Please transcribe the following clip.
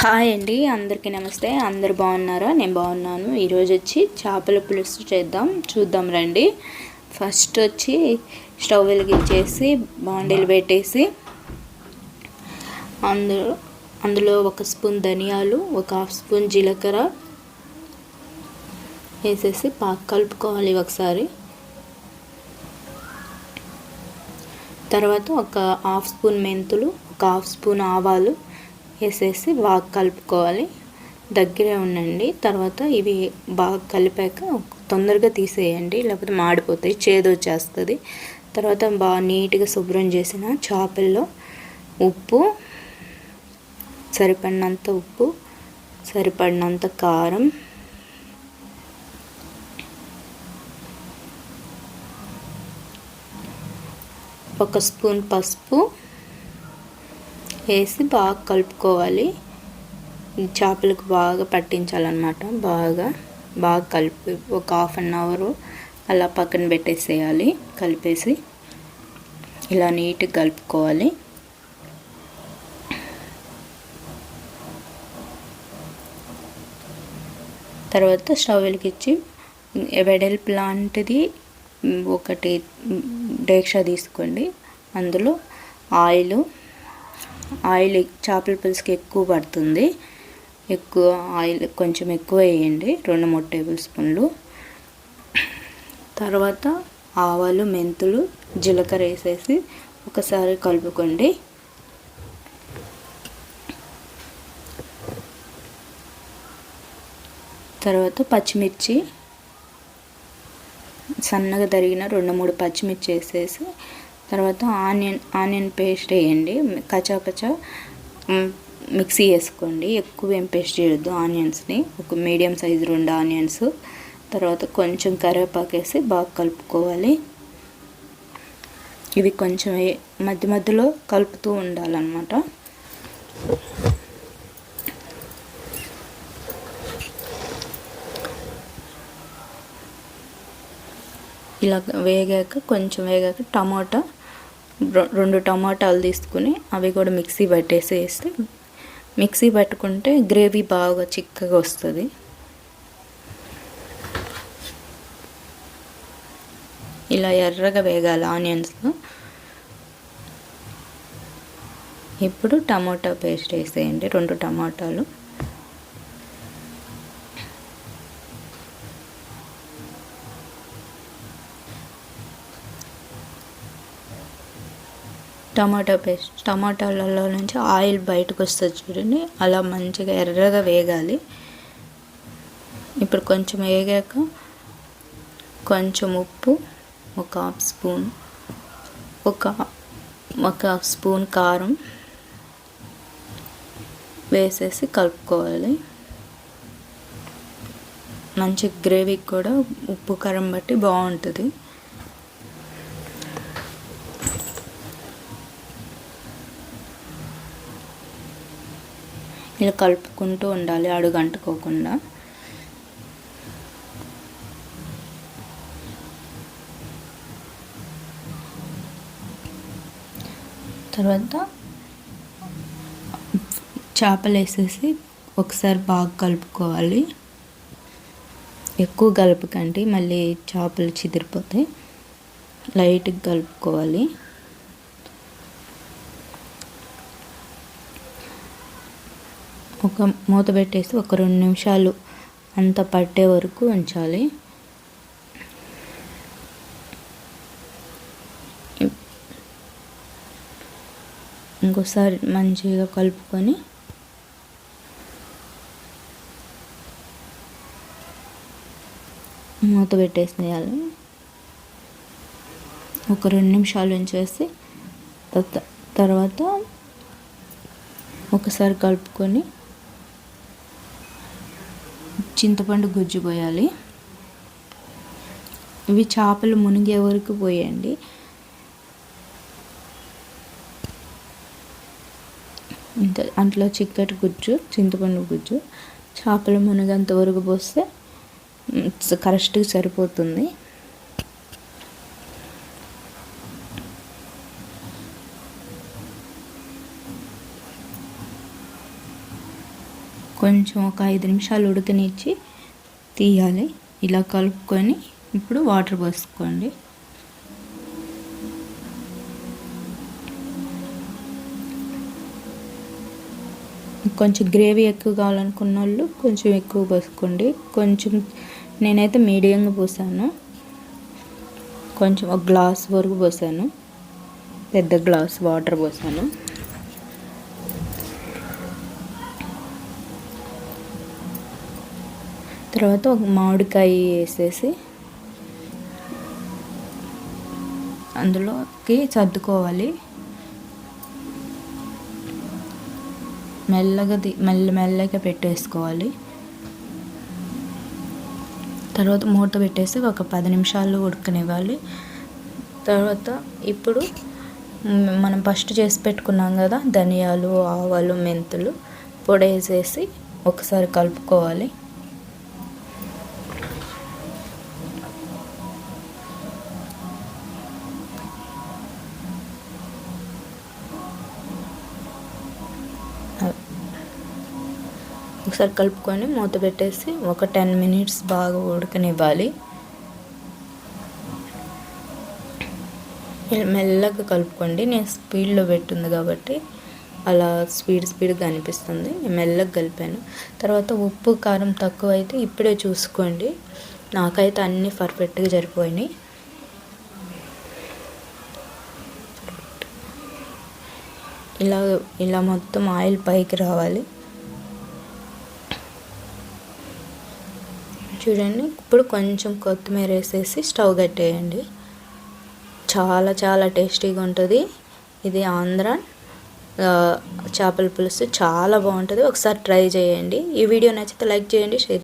Hi అండి అందరికీ నమస్తే. అందరు బాగున్నారా? నేను బాగున్నాను. ఈరోజు వచ్చి చేపల పులుసు చేద్దాం. చూద్దాం రండి. ఫస్ట్ వచ్చి స్టవ్ వెలిగించేసి బాండీలు పెట్టేసి అందులో అందులో ఒక స్పూన్ ధనియాలు ఒక హాఫ్ స్పూన్ జీలకర్ర వేసేసి పాకు కలుపుకోవాలి ఒకసారి. తర్వాత ఒక హాఫ్ స్పూన్ మెంతులు ఒక హాఫ్ స్పూన్ ఆవాలు వేసేసి బాగా కలుపుకోవాలి. దగ్గరే ఉండండి. తర్వాత ఇవి బాగా కలిపాక తొందరగా తీసేయండి. లేకపోతే మాడిపోతాయి. చేదు వచ్చేస్తుంది. తర్వాత బాగా నీట్గా శుభ్రం చేసిన చేపల్లో ఉప్పు సరిపడినంత ఉప్పు సరిపడినంత కారం ఒక స్పూన్ పసుపు వేసి బాగా కలుపుకోవాలి. చేపలకు బాగా పట్టించాలన్నమాట. బాగా బాగా కలిపి ఒక హాఫ్ అన్ అవర్ అలా పక్కన పెట్టేసేయాలి. కలిపేసి ఇలా నీట్గా కలుపుకోవాలి. తర్వాత స్టవ్ వెలిగించి వెడల్పు లాంటిది ఒకటి డేక్షా తీసుకోండి. అందులో ఆయిల్ ఆయిల్ చేపల పులుసుకి ఎక్కువ పడుతుంది. ఎక్కువ ఆయిల్ కొంచెం ఎక్కువ వేయండి. రెండు మూడు టేబుల్ స్పూన్లు. తర్వాత ఆవాలు మెంతులు జీలకర్ర వేసేసి ఒకసారి కలుపుకోండి. తర్వాత పచ్చిమిర్చి. సన్నగా తరిగిన రెండు మూడు పచ్చిమిర్చి వేసేసి తర్వాత ఆనియన్ ఆనియన్ పేస్ట్ వేయండి. కచాపచా మిక్సీ వేసుకోండి. ఎక్కువ ఏం పేస్ట్ చేయొద్దు ఆనియన్స్ని. ఒక మీడియం సైజు రెండు ఆనియన్స్. తర్వాత కొంచెం కరివేపాకు వేసి బాగా కలుపుకోవాలి. ఇవి కొంచెం మధ్య మధ్యలో కలుపుతూ ఉండాలన్నమాట. ఇలా వేగాక కొంచెం వేగాక టమాటా రెండు టమాటాలు తీసుకుని అవి కూడా మిక్సీ పట్టేసి వేస్తే మిక్సీ పట్టుకుంటే గ్రేవీ బాగా చిక్కగా వస్తుంది. ఇలా ఎర్రగా వేగాలి ఆనియన్స్ ఇప్పుడు టమాటా పేస్ట్ వేసేయండి రెండు టమాటాలు. టమాటా పేస్ట్ టమాటాలలో నుంచి ఆయిల్ బయటకు వస్తుంది చూడండి. అలా మంచిగా ఎర్రగా వేగాలి. ఇప్పుడు కొంచెం వేగాక కొంచెం ఉప్పు ఒక హాఫ్ స్పూన్ ఒక ఒక స్పూన్ కారం వేసేసి కలుపుకోవాలి. మంచి గ్రేవీకి కూడా ఉప్పు కారం బట్టి బాగుంటుంది. ఇలా కలుపుకుంటూ ఉండాలి అడుగంటుకోకుండా. తర్వాత చేపలు వేసేసి ఒకసారి బాగా కలుపుకోవాలి. ఎక్కువ కలపకండి మళ్ళీ చేపలు చిదిరిపోతాయి. లైట్గా కలుపుకోవాలి. ఒక మూత పెట్టేసి ఒక రెండు నిమిషాలు అంత పట్టే వరకు ఉంచాలి. ఇంకోసారి మంచిగా కలుపుకొని మూత పెట్టేసేయాలి. ఒక రెండు నిమిషాలు ఉంచేసి తర్వాత ఒకసారి కలుపుకొని చింతపండు గుజ్జు పోయాలి. ఇవి చేపలు మునిగే వరకు పోయండి. ఇంత అంట్లో చిక్కటి గుజ్జు చింతపండు గుజ్జు. చేపలు మునిగేంత వరకు పోస్తే కరెక్ట్గా సరిపోతుంది. కొంచెం ఒక ఐదు నిమిషాలు ఉడకనిచ్చి తీయాలి. ఇలా కలుపుకొని ఇప్పుడు వాటర్ పోసుకోండి. కొంచెం గ్రేవీ ఎక్కువ కావాలనుకున్న వాళ్ళు కొంచెం ఎక్కువ పోసుకోండి. కొంచెం నేనైతే మీడియంగా పోసాను. కొంచెం ఒక గ్లాస్ వరకు పోసాను. పెద్ద గ్లాస్ వాటర్ పోసాను. తర్వాత ఒక మామిడికాయ వేసేసి అందులోకి సర్దుకోవాలి. మెల్లగా మెల్ల మెల్లగా పెట్టేసుకోవాలి. తర్వాత మూత పెట్టేసి ఒక పది నిమిషాలు ఉడకనివ్వాలి. తర్వాత ఇప్పుడు మనం ఫస్ట్ చేసి పెట్టుకున్నాం కదా ధనియాలు ఆవాలు మెంతులు పొడి వేసేసి ఒకసారి కలుపుకోవాలి. ఒకసారి కలుపుకొని మూత పెట్టేసి ఒక టెన్ మినిట్స్ బాగా ఉడకనివ్వాలి. మెల్లగా కలుపుకోండి. నేను స్పీడ్లో పెట్టుంది కాబట్టి అలా స్పీడ్ స్పీడ్గా అనిపిస్తుంది. మెల్లగా కలిపాను. తర్వాత ఉప్పు కారం తక్కువ అయితే ఇప్పుడే చూసుకోండి. నాకైతే అన్నీ పర్ఫెక్ట్గా సరిపోయినాయి. ఇలా ఇలా మొత్తం ఆయిల్ పైకి రావాలి. చూడండి. ఇప్పుడు కొంచెం కొత్తిమీర వేసేసి స్టవ్ కట్టేయండి. చాలా చాలా టేస్టీగా ఉంటుంది. ఇది ఆంధ్ర చేపల పులుసు. చాలా బాగుంటుంది. ఒకసారి ట్రై చేయండి. ఈ వీడియో నచ్చితే లైక్ చేయండి షేర్